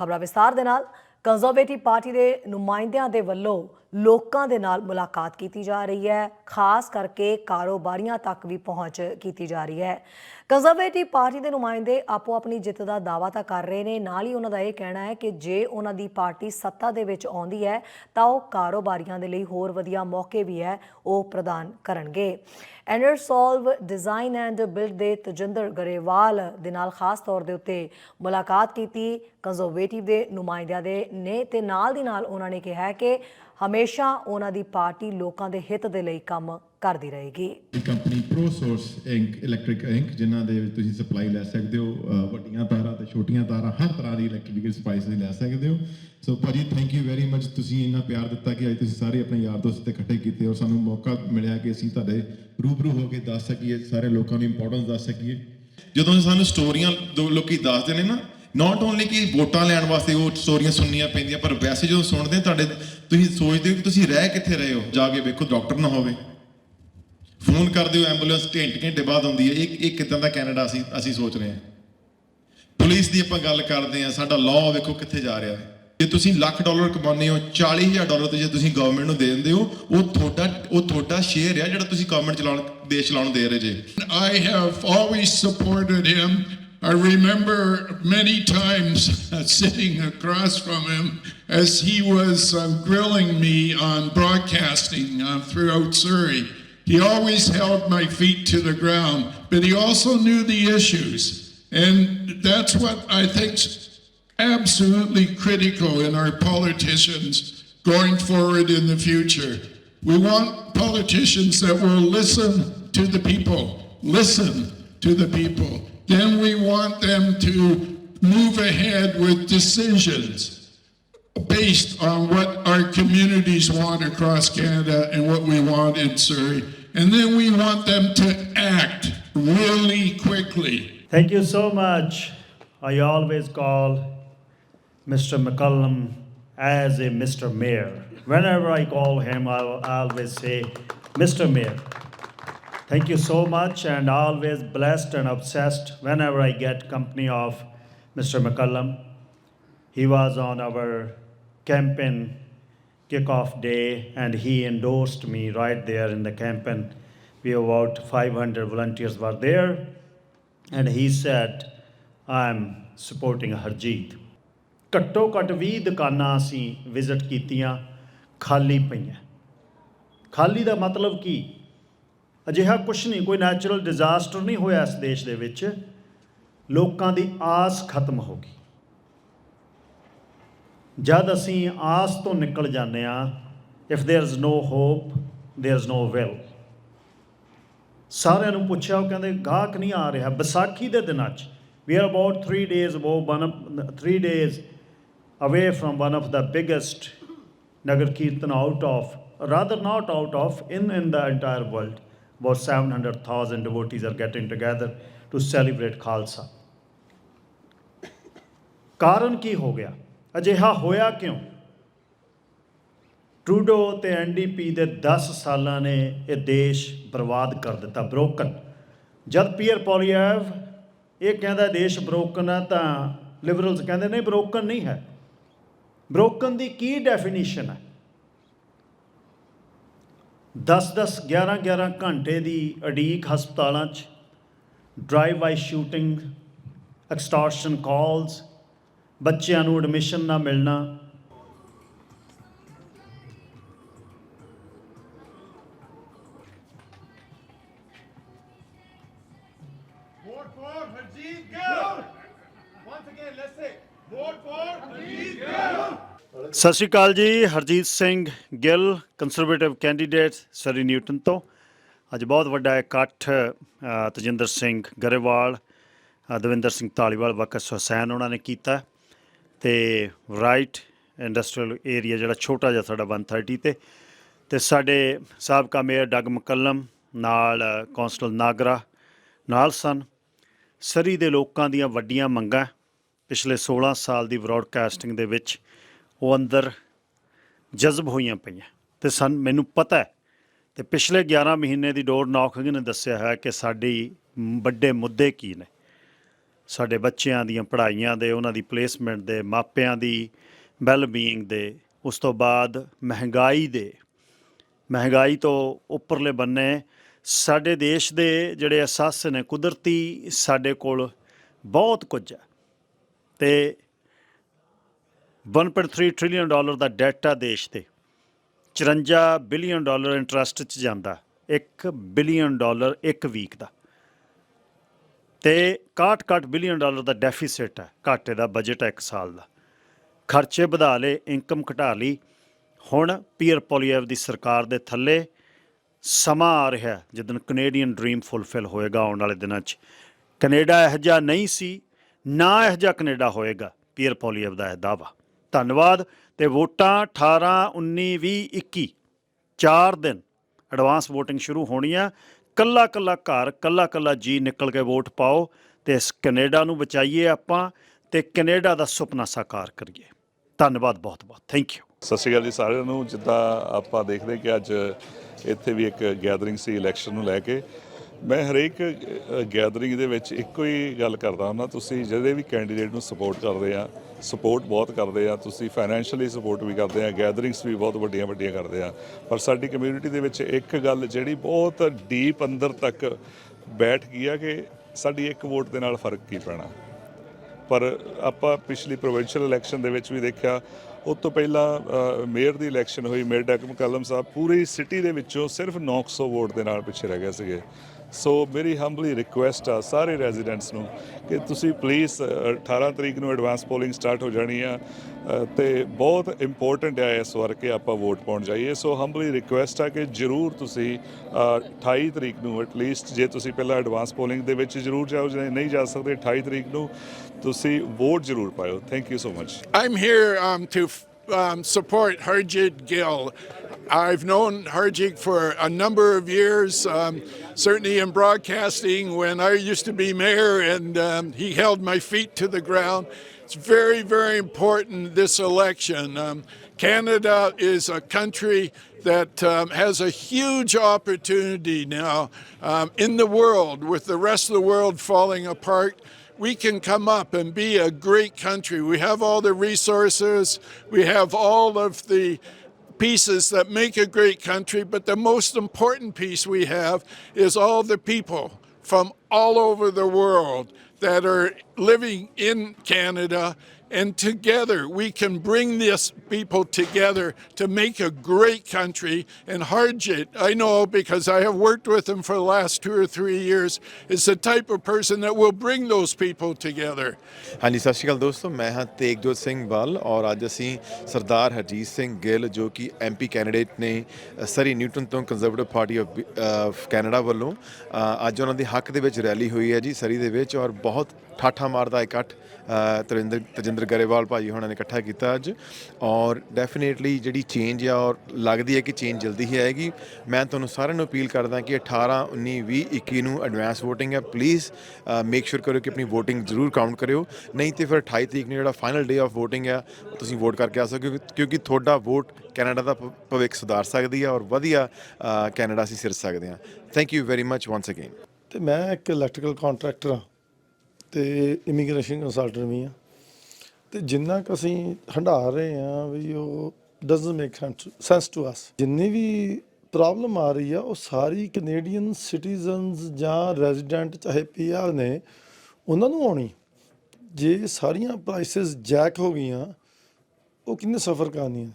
ਖਬਰਾਂ ਵਿਸਤਾਰ ਦੇ ਨਾਲ। ਕੰਜ਼ਰਵੇਟਿਵ ਪਾਰਟੀ ਦੇ ਨੁਮਾਇੰਦਿਆਂ ਦੇ ਵੱਲੋਂ ਲੋਕਾਂ ਦੇ ਨਾਲ ਮੁਲਾਕਾਤ ਕੀਤੀ ਜਾ ਰਹੀ ਹੈ। ਖਾਸ ਕਰਕੇ ਕਾਰੋਬਾਰੀਆਂ ਤੱਕ ਵੀ ਪਹੁੰਚ ਕੀਤੀ ਜਾ ਰਹੀ ਹੈ। ਕੰਜ਼ਰਵੇਟਿਵ ਪਾਰਟੀ ਦੇ ਨੁਮਾਇੰਦੇ ਆਪੋ ਆਪਣੀ ਜਿੱਤ ਦਾ ਦਾਅਵਾ ਤਾਂ ਕਰ ਰਹੇ ਨੇ। ਨਾਲ ਹੀ ਉਹਨਾਂ ਦਾ ਇਹ ਕਹਿਣਾ ਹੈ ਕਿ ਜੇ ਉਹਨਾਂ ਦੀ ਪਾਰਟੀ ਸੱਤਾ ਦੇ ਵਿੱਚ ਆਉਂਦੀ ਹੈ, ਤਾਂ ਉਹ ਕਾਰੋਬਾਰੀਆਂ ਦੇ ਲਈ ਹੋਰ ਵਧੀਆ ਮੌਕੇ ਵੀ ਹੈ, ਉਹ ਪ੍ਰਦਾਨ ਕਰਨਗੇ। ਐਨਰਸੋਲਵ ਡਿਜ਼ਾਈਨ ਐਂਡ ਬਿਲਡ ਦੇ ਤਜਿੰਦਰ ਗਰੇਵਾਲ ਦੇ ਨਾਲ ਖਾਸ ਤੌਰ ਦੇ ਉੱਤੇ ਮੁਲਾਕਾਤ ਕੀਤੀ। ਕੰਜ਼ਰਵੇਟਿਵ ਦੇ ਨੁਮਾਇੰਦਿਆਂ ਦੇ ਨੇ ਤੇ ਨਾਲ ਦੀ ਨਾਲ ਉਹਨਾਂ ਨੇ ਕਿਹਾ ਕਿ ਹਮੇਸ਼ਾ ਉਹਨਾਂ ਦੀ ਪਾਰਟੀ ਲੋਕਾਂ ਦੇ ਹਿੱਤ ਦੇ ਲਈ ਕੰਮ ਕਰਦੀ ਰਹੇਗੀ। ਦੀ company Prosource Inc electric Inc ਜਿਨ੍ਹਾਂ ਦੇ ਵਿੱਚ ਤੁਸੀਂ ਸਪਲਾਈ ਲੈ ਸਕਦੇ ਹੋ ਵੱਡੀਆਂ ਤਾਰਾਂ ਤੇ ਛੋਟੀਆਂ ਤਾਰਾਂ, ਹਰ ਤਰ੍ਹਾਂ ਦੀ ਇਲੈਕਟ੍ਰੀਕਲ ਸਪਲਾਈ ਤੁਸੀਂ ਲੈ ਸਕਦੇ ਹੋ। ਸੋ ਭਾਜੀ ਥੈਂਕ ਯੂ ਵੈਰੀ ਮੱਚ ਤੁਸੀਂ ਇੰਨਾ ਪਿਆਰ ਦਿੱਤਾ ਕਿ ਅੱਜ ਤੁਸੀਂ ਸਾਰੇ ਆਪਣੇ ਯਾਰ ਦੋਸਤ ਤੇ ਇਕੱਠੇ ਕੀਤੇ ਔਰ ਸਾਨੂੰ ਮੌਕਾ ਮਿਲਿਆ ਕਿ ਅਸੀਂ ਤੁਹਾਡੇ ਰੂਬਰੂ ਹੋ ਕੇ ਦੱਸ ਸਕੀਏ, ਸਾਰੇ ਲੋਕਾਂ ਨੂੰ ਇੰਪੋਰਟੈਂਸ ਦੱਸ ਸਕੀਏ। ਜਦੋਂ ਸਾਨੂੰ ਸਟੋਰੀਆਂ ਦੋ ਲੋਕੀ ਦੱਸਦੇ ਨੇ ਨਾ ਨਾਟ ਓਨਲੀ ਕਿ ਵੋਟਾਂ ਲੈਣ ਵਾਸਤੇ ਉਹ ਸਟੋਰੀਆਂ ਸੁਣਨੀਆਂ ਪੈਂਦੀਆਂ, ਪਰ ਵੈਸੇ ਜਦੋਂ ਸੁਣਦੇ ਤੁਹਾਡੇ, ਤੁਸੀਂ ਸੋਚਦੇ ਹੋ ਕਿ ਤੁਸੀਂ ਰਹਿ ਕਿੱਥੇ ਰਹੇ ਹੋ? ਜਾ ਕੇ ਵੇਖੋ ਡਾਕਟਰ ਨਾ ਹੋਵੇ। ਫੋਨ ਕਰਦੇ ਹੋ ਐਂਬੂਲੈਂਸ ਘੰਟੇ ਘੰਟੇ ਬਾਅਦ ਆਉਂਦੀ ਹੈ। ਇਹ ਇਹ ਕਿਦਾਂ ਦਾ ਕੈਨੇਡਾ ਅਸੀਂ ਅਸੀਂ ਸੋਚ ਰਹੇ ਹਾਂ। ਪੁਲਿਸ ਦੀ ਆਪਾਂ ਗੱਲ ਕਰਦੇ ਹਾਂ, ਸਾਡਾ ਲਾਅ ਵੇਖੋ ਕਿੱਥੇ ਜਾ ਰਿਹਾ ਹੈ। ਜੇ ਤੁਸੀਂ ਲੱਖ ਡਾਲਰ ਕਮਾਉਂਦੇ ਹੋ 40000 ਡਾਲਰ ਤੇ ਜੇ ਤੁਸੀਂ ਗਵਰਨਮੈਂਟ ਨੂੰ ਦੇ ਦਿੰਦੇ ਹੋ, ਉਹ ਤੁਹਾਡਾ ਉਹ ਤੁਹਾਡਾ ਸ਼ੇਅਰ ਹੈ ਜਿਹੜਾ ਤੁਸੀਂ ਗਵਰਨਮੈਂਟ ਚਲਾਉਣ, ਦੇਸ਼ ਚਲਾਉਣ ਦੇ ਰਹੇ ਜੇ। I have always supported him. I remember many times uh, sitting across from him as he was uh, grilling me on broadcasting uh, throughout Surrey. He always held my feet to the ground, but he also knew the issues. And that's what I think's absolutely critical in our politicians going forward in the future. We want politicians that will listen to the people, listen to the people. Then we want them to move ahead with decisions based on what our communities want across Canada and what we want in Surrey. And then we want them to act really quickly. Thank you so much. I always call Mr. McCullum as a Mr. Mayor. Whenever I call him, I'll always say, Mr. Mayor. Thank you so much, and always blessed and obsessed whenever I get company of Mr. McCullum. He was on our campaign kickoff day, and he endorsed me right there in the campaign. We about 500 volunteers were there, and he said, I'm supporting Harjeet. ਘੱਟੋ ਘੱਟ 20 ਦੁਕਾਨਾਂ ਅਸੀਂ visit ਕੀਤੀਆਂ ਖਾਲੀ ਪਈਆਂ ਖਾਲੀ ਦਾ ਮਤਲਬ ਕੀ ਅਜਿਹਾ ਕੁਝ ਨਹੀਂ ਕੋਈ ਨੈਚੁਰਲ ਡਿਜ਼ਾਸਟਰ ਨਹੀਂ ਹੋਇਆ ਇਸ ਦੇਸ਼ ਦੇ ਵਿੱਚ ਲੋਕਾਂ ਦੀ ਆਸ ਖਤਮ ਹੋ ਗਈ ਜਦ ਅਸੀਂ ਆਸ ਤੋਂ ਨਿਕਲ ਜਾਂਦੇ ਆ if there is no hope there is no will ਸਾਰਿਆਂ ਨੂੰ ਪੁੱਛਿਆ ਉਹ ਕਹਿੰਦੇ ਗਾਹਕ ਨਹੀਂ ਆ ਰਿਹਾ ਵਿਸਾਖੀ ਦੇ ਦਿਨਾਂ 'ਚ ਵੀ R about 3 days ਅਬੋ one 3 days away from one of the biggest Nagar Kirtan out of, rather not out of, in, in the entire world. About 700,000 devotees are getting together to celebrate Khalsa. ਕਾਰਨ ਕੀ ਹੋ ਗਿਆ ਅਜਿਹਾ ਹੋਇਆ ਕਿਉਂ Trudeau ਤੇ NDP ਦੇ 10 ਸਾਲਾਂ ਨੇ ਇਹ ਦੇਸ਼ ਬਰਬਾਦ ਕਰ ਦਿੱਤਾ ਬ੍ਰੋਕਨ ਜਦ ਪੀਅਰ ਪੋਲੀਐਵ ਇਹ ਕਹਿੰਦਾ ਦੇਸ਼ ਬ੍ਰੋਕਨ ਹੈ ਤਾਂ ਲਿਬਰਲਸ ਕਹਿੰਦੇ ਨਹੀਂ ਬ੍ਰੋਕਨ ਨਹੀਂ ਹੈ ਬ੍ਰੋਕਨ ਦੀ ਕੀ ਡੈਫੀਨੇਸ਼ਨ ਹੈ 10-10 11-11 ਘੰਟੇ ਦੀ ਅਡੀਕ ਹਸਪਤਾਲਾਂ 'ਚ drive by shooting extortion calls ਬੱਚਿਆਂ ਨੂੰ ਐਡਮਿਸ਼ਨ ਨਾ ਮਿਲਣਾ Vote for Harjeet Gill. Once again, let's say, vote for Harjeet Gill. ਸਤਿ ਸ਼੍ਰੀ ਅਕਾਲ ਜੀ, Harjit Singh Gill conservative candidate Surrey Newton ਤੋਂ। ਅੱਜ ਬਹੁਤ ਵੱਡਾ ਇਕੱਠ ਤਜਿੰਦਰ ਸਿੰਘ ਗਰੇਵਾਲ ਦਵਿੰਦਰ ਸਿੰਘ ਧਾਲੀਵਾਲ ਬਕਸ ਹੁਸੈਨ ਉਹਨਾਂ ਨੇ ਕੀਤਾ। ਤੇ ਰਾਈਟ ਇੰਡਸਟਰੀਅਲ ਏਰੀਆ ਜਿਹੜਾ ਛੋਟਾ ਜਿਹਾ ਸਾਡਾ 130 ਤੇ ਤੇ ਸਾਡੇ ਸਾਬਕਾ ਮੇਅਰ ਡਗ ਮਕੱਲਮ ਨਾਲ ਕੌਂਸਲ ਨਾਗਰਾ ਨਾਲ ਸਨ। ਸਰੀ ਦੇ ਲੋਕਾਂ ਦੀਆਂ ਵੱਡੀਆਂ ਮੰਗਾਂ ਪਿਛਲੇ 16 ਸਾਲ ਦੀ ਬ੍ਰੌਡਕਾਸਟਿੰਗ ਦੇ ਵਿੱਚ ਉਹ ਅੰਦਰ ਜਜ਼ਬ ਹੋਈਆਂ ਪਈਆਂ। ਤੇ ਸਨ, ਮੈਨੂੰ ਪਤਾ ਹੈ, ਤੇ ਪਿਛਲੇ 11 ਮਹੀਨੇ ਦੀ ਡੋਰ ਨੌਕਿੰਗ ਨੇ ਦੱਸਿਆ ਹੈ ਕਿ ਸਾਡੀ ਵੱਡੇ ਮੁੱਦੇ ਕੀ ਨੇ। ਸਾਡੇ ਬੱਚਿਆਂ ਦੀਆਂ ਪੜ੍ਹਾਈਆਂ ਦੇ, ਉਹਨਾਂ ਦੀ ਪਲੇਸਮੈਂਟ ਦੇ, ਮਾਪਿਆਂ ਦੀ ਵੈਲ ਬੀਇੰਗ ਦੇ, ਉਸ ਤੋਂ ਬਾਅਦ ਮਹਿੰਗਾਈ ਦੇ। ਮਹਿੰਗਾਈ ਤੋਂ ਉੱਪਰਲੇ ਬੰਨੇ ਸਾਡੇ ਦੇਸ਼ ਦੇ ਜਿਹੜੇ ਅਸਾਸ ਨੇ, ਕੁਦਰਤੀ ਸਾਡੇ ਕੋਲ ਬਹੁਤ ਕੁਝ ਹੈ। ਤੇ 1.3 ਟ੍ਰਿਲੀਅਨ ਡਾਲਰ ਦਾ ਡੈਟ ਆ ਦੇਸ਼ ਤੇ। 54 ਬਿਲੀਅਨ ਡਾਲਰ ਇੰਟਰਸਟ ਚ ਜਾਂਦਾ 1 ਬਿਲੀਅਨ ਡਾਲਰ ਇੱਕ ਵੀਕ ਦਾ। ਤੇ 61 ਬਿਲੀਅਨ ਡਾਲਰ ਦਾ ਡੈਫਿਸਿਟ ਹੈ ਘਾਟੇ ਦਾ ਬਜਟ ਹੈ ਇੱਕ ਸਾਲ ਦਾ। ਖਰਚੇ ਵਧਾ ਲਏ ਇਨਕਮ ਘਟਾ ਲਈ। ਹੁਣ ਪੀਅਰ ਪੋਲੀਐਵ ਦੀ ਸਰਕਾਰ ਦੇ ਥੱਲੇ ਸਮਾਂ ਆ ਰਿਹਾ ਹੈ ਜਦੋਂ ਕੈਨੇਡੀਅਨ ਡ੍ਰੀਮ ਫੁੱਲਫਿਲ ਹੋਏਗਾ ਆਉਣ ਵਾਲੇ ਦਿਨਾਂ 'ਚ। ਕੈਨੇਡਾ ਇਹੋ ਜਿਹਾ ਨਹੀਂ ਸੀ, ਨਾ ਇਹੋ ਜਿਹਾ ਕੈਨੇਡਾ ਹੋਏਗਾ ਪੀਅਰ ਪੋਲੀਐਵ ਦਾ ਇਹ ਦਾਵਾ ਧੰਨਵਾਦ ਤੇ ਵੋਟਾਂ 18 19 20 21 ਚਾਰ ਦਿਨ ਐਡਵਾਂਸ VOTING ਸ਼ੁਰੂ ਹੋਣੀ ਆ। ਕੱਲਾ ਕੱਲਾ ਘਰ, ਕੱਲਾ ਕੱਲਾ ਜੀ ਨਿਕਲ ਕੇ ਵੋਟ ਪਾਓ ਤੇ ਇਸ ਕੈਨੇਡਾ ਨੂੰ ਬਚਾਈਏ ਆਪਾਂ ਤੇ ਕੈਨੇਡਾ ਦਾ ਸੁਪਨਾ ਸਾਕਾਰ ਕਰੀਏ। ਧੰਨਵਾਦ ਬਹੁਤ ਬਹੁਤ। ਥੈਂਕ ਯੂ ਸਤਿ ਸ਼੍ਰੀ ਅਕਾਲ ਜੀ ਸਾਰਿਆਂ ਨੂੰ। ਜਿੱਦਾਂ ਆਪਾਂ ਦੇਖਦੇ ਕਿ ਅੱਜ ਇੱਥੇ ਵੀ ਇੱਕ ਗੈਦਰਿੰਗ ਸੀ ਇਲੈਕਸ਼ਨ ਨੂੰ ਲੈ ਕੇ। ਮੈਂ ਹਰੇਕ ਗੈਦਰਿੰਗ ਦੇ ਵਿੱਚ ਇੱਕੋ ਹੀ ਗੱਲ ਕਰਦਾ ਹੁੰਦਾ ਤੁਸੀਂ ਜਿਹੜੇ ਵੀ ਕੈਂਡੀਡੇਟ ਨੂੰ ਸਪੋਰਟ ਕਰਦੇ ਆ ਸਪੋਰਟ ਬਹੁਤ ਕਰਦੇ ਆ, ਤੁਸੀਂ ਫਾਈਨੈਂਸ਼ੀਅਲੀ ਸਪੋਰਟ ਵੀ ਕਰਦੇ ਆ ਗੈਦਰਿੰਗਸ ਵੀ ਬਹੁਤ ਵੱਡੀਆਂ ਵੱਡੀਆਂ ਕਰਦੇ ਆ, ਪਰ ਸਾਡੀ ਕਮਿਊਨਿਟੀ ਦੇ ਵਿੱਚ ਇੱਕ ਗੱਲ ਜਿਹੜੀ ਬਹੁਤ ਡੀਪ ਅੰਦਰ ਤੱਕ ਬੈਠ ਗਈ ਆ ਕਿ ਸਾਡੀ ਇੱਕ ਵੋਟ ਦੇ ਨਾਲ ਫ਼ਰਕ ਕੀ ਪੈਣਾ। ਪਰ ਆਪਾਂ ਪਿਛਲੀ ਪ੍ਰੋਵਿੰਸ਼ੀਅਲ ਇਲੈਕਸ਼ਨ ਦੇ ਵਿੱਚ ਵੀ ਦੇਖਿਆ, ਉਸ ਤੋਂ ਪਹਿਲਾਂ ਮੇਅਰ ਦੀ ਇਲੈਕਸ਼ਨ ਹੋਈ ਮੇਅਰ ਡਾਕਮ ਕਲਮ ਸਾਹਿਬ ਪੂਰੀ ਸਿਟੀ ਦੇ ਵਿੱਚੋਂ ਸਿਰਫ 900 ਵੋਟ ਦੇ ਨਾਲ ਪਿੱਛੇ ਰਹਿ ਗਏ ਸੀਗੇ। ਸੋ ਮੇਰੀ ਹੰਬਲੀ ਰਿਕੁਐਸਟ ਆ ਸਾਰੇ ਰੈਜ਼ੀਡੈਂਟਸ ਨੂੰ ਕਿ ਤੁਸੀਂ ਪਲੀਜ਼ 18 ਤਰੀਕ ਨੂੰ ਐਡਵਾਂਸ ਪੋਲਿੰਗ ਸਟਾਰਟ ਹੋ ਜਾਣੀ ਆ। ਅ, ਤੇ ਬਹੁਤ ਇੰਪੋਰਟੈਂਟ ਹੈ ਇਸ ਵਾਰ ਕਿ ਆਪਾਂ ਵੋਟ ਪਾਉਣ ਜਾਈਏ। ਸੋ ਹੰਬਲੀ ਰਿਕੁਐਸਟ ਆ ਕਿ ਜਰੂਰ ਤੁਸੀਂ ਅ, 28 ਤਰੀਕ ਨੂੰ ਐਟਲੀਸਟ ਜੇ ਤੁਸੀਂ ਪਹਿਲਾਂ ਐਡਵਾਂਸ ਪੋਲਿੰਗ ਦੇ ਵਿੱਚ ਜਰੂਰ ਜਾਓ ਜੇ ਨਹੀਂ ਜਾ ਸਕਦੇ 28 ਤਰੀਕ ਨੂੰ ਤੁਸੀਂ ਵੋਟ ਜਰੂਰ ਪਾਇਓ। Thank you so much I'm here um, um, support Harjit Gill. I've known Harjit for a number of years, um, certainly in broadcasting when I used to be mayor and um, he held my feet to the ground. It's very, very important this election. Um, Canada is a country that um, has a huge opportunity now um, in the world with the rest of the world falling apart we can come up and be a great country. We have all the resources, we have all of the pieces that make a great country, but the most important piece we have is all the people from all over the world that are living in Canada. And together we can bring this people together to make a great country. And Harjit, I know because I have worked with him for the last two or three years, is the type of person that will bring those people together. ਹਾਂਜੀ ਸਤਿ ਸ਼੍ਰੀ ਅਕਾਲ ਦੋਸਤੋ ਮੈਂ ਹਾਂ ਤੇਗਜੋਤ ਸਿੰਘ ਬਲ ਔਰ ਅੱਜ ਅਸੀਂ ਸਰਦਾਰ ਹਰਜੀਤ ਸਿੰਘ ਗਿੱਲ ਜੋ ਕਿ ਐਮਪੀ ਕੈਂਡੀਡੇਟ ਨੇ ਅ, ਸਰੀ ਨਿਊਟਨ ਤੋਂ ਕੰਜ਼ਰਵੇਟਿਵ ਪਾਰਟੀ ਆਫ ਕੈਨੇਡਾ ਵੱਲੋਂ ਅ, ਅੱਜ ਉਹਨਾਂ ਦੇ ਹੱਕ ਦੇ ਵਿੱਚ ਰੈਲੀ ਹੋਈ ਹੈ ਜੀ ਸਰੀ ਦੇ ਵਿੱਚ ਔਰ ਬਹੁਤ ਠਾਠਾ ਮਾਰਦਾ ਇਕੱਠ ਤਰਿੰਦਰ, ਤਜਿੰਦਰ ਗਰੇਵਾਲ ਭਾਜੀ ਹੋਣਾ ਨੇ ਇਕੱਠਾ ਕੀਤਾ ਅੱਜ। ਔਰ ਡੈਫੀਨੇਟਲੀ ਜਿਹੜੀ ਚੇਂਜ ਆ, ਔਰ ਲੱਗਦੀ ਹੈ ਕਿ ਚੇਂਜ ਜਲਦੀ ਹੀ ਆਏਗੀ। ਮੈਂ ਤੁਹਾਨੂੰ ਸਾਰਿਆਂ ਨੂੰ ਅਪੀਲ ਕਰਦਾ ਕਿ 18 19 20 21 ਨੂੰ ਐਡਵਾਂਸ VOTING ਹੈ। ਪਲੀਜ਼ ਮੇਕ ਸ਼ੋਰ ਕਰੋ ਕਿ ਆਪਣੀ VOTING ਜ਼ਰੂਰ ਕਾਊਂਟ ਕਰਿਓ। ਨਹੀਂ ਤੇ ਫਿਰ 28 ਤਰੀਕ ਨੂੰ ਜਿਹੜਾ ਫਾਈਨਲ ਡੇ ਆਫ VOTING ਹੈ, ਤੁਸੀਂ ਵੋਟ ਕਰਕੇ ਆ ਸਕਦੇ ਕਿਉਂਕਿ- ਤੁਹਾਡਾ ਵੋਟ ਕੈਨੇਡਾ ਦਾ ਭਵਿੱਖ ਸੁਧਾਰ ਸਕਦੀ ਹੈ ਔਰ ਵਧੀਆ ਕੈਨੇਡਾ ਅਸੀਂ ਸਿਰ ਸਕਦੇ ਹਾਂ। Thank you very much once again ਤੇ ਮੈਂ ਇੱਕ ਇਲੈਕਟ੍ਰੀਕਲ ਕੰਟਰੈਕਟਰ ਹਾਂ। ਤੇ ਇਮੀਗ੍ਰੇਸ਼ਨ ਕੰਸਲਟੈਂਟ ਵੀ ਆ। ਤੇ ਜਿੰਨਾ ਕੁ ਅਸੀਂ ਹੰਢਾ ਰਹੇ ਹਾਂ ਵੀ ਉਹ doesn't make sense to us ਜਿੰਨੀ ਵੀ ਪ੍ਰੋਬਲਮ ਆ ਰਹੀ ਆ, ਉਹ ਸਾਰੀ ਕੈਨੇਡੀਅਨ ਸਿਟੀਜ਼ਨਸ ਜਾਂ ਰੈਜ਼ੀਡੈਂਟ ਚਾਹੇ ਪੀਆਰ ਨੇ, ਉਹਨਾਂ ਨੂੰ ਆਉਣੀ। ਜੇ ਸਾਰੀਆਂ ਪ੍ਰਾਈਸਸ ਜੈਕ ਹੋ ਗਈਆਂ, ਉਹ ਕਿੰਨੇ ਸਫਰ ਕਰਨੀਆਂ ਨੇ?